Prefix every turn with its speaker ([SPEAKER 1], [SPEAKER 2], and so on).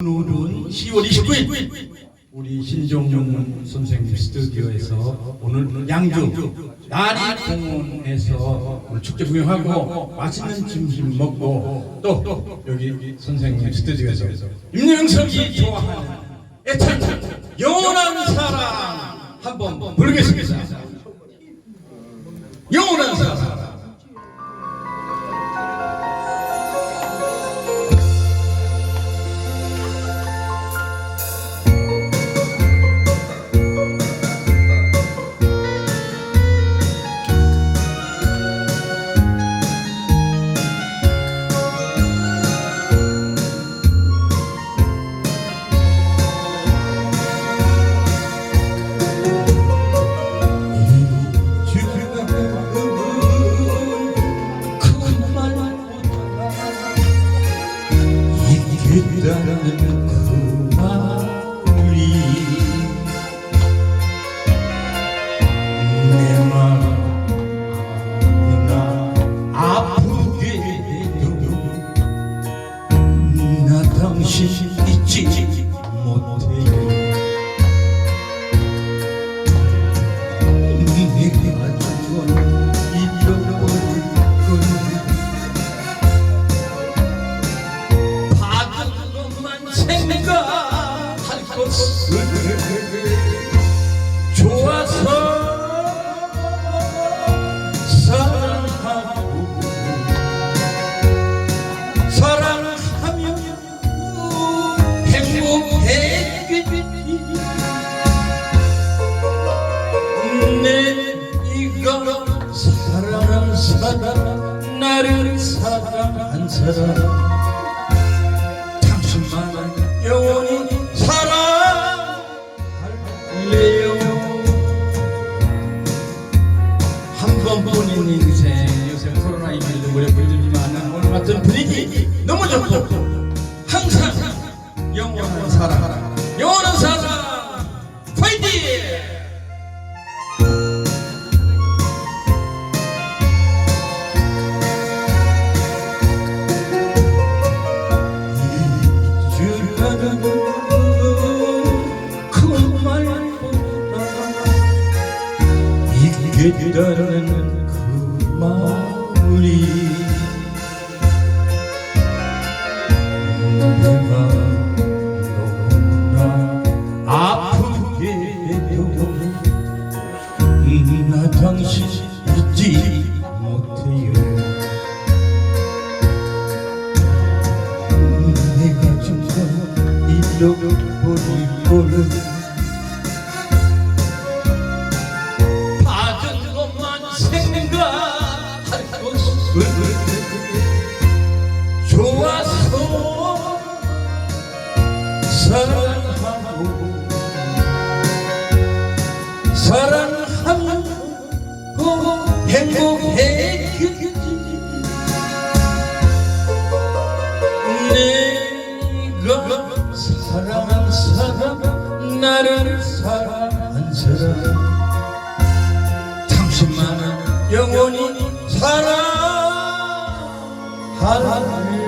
[SPEAKER 1] 오늘은 10월 29일 우리 신종용 선생님 스튜디오에서 오늘 양주 나리 공원에서 오늘 축제 구경하고 맛있는 점심 먹고 또 여기 선생님 스튜디오에서 임영석이 좋아하는 애착 영원한 사랑 한번 부르겠습니다 있겠다는 그 말이 내 마음이나 아프게 해도 나 당신 잊지 생각할 것을 좋아서 사랑하고 사랑하며 행복했겠지 내가 사랑한 사람 나를 사랑한 사람 같은 분위기 너무 좋고 항상 영원한 사랑 영원한 사랑 파이팅! 주라는 그 말보다 있겠다는 잃어버릴 거를 받은 사랑하고 사랑하고 행복했 사랑한 사람 나를 사랑한 사람. 당신만을 영원히 사랑할래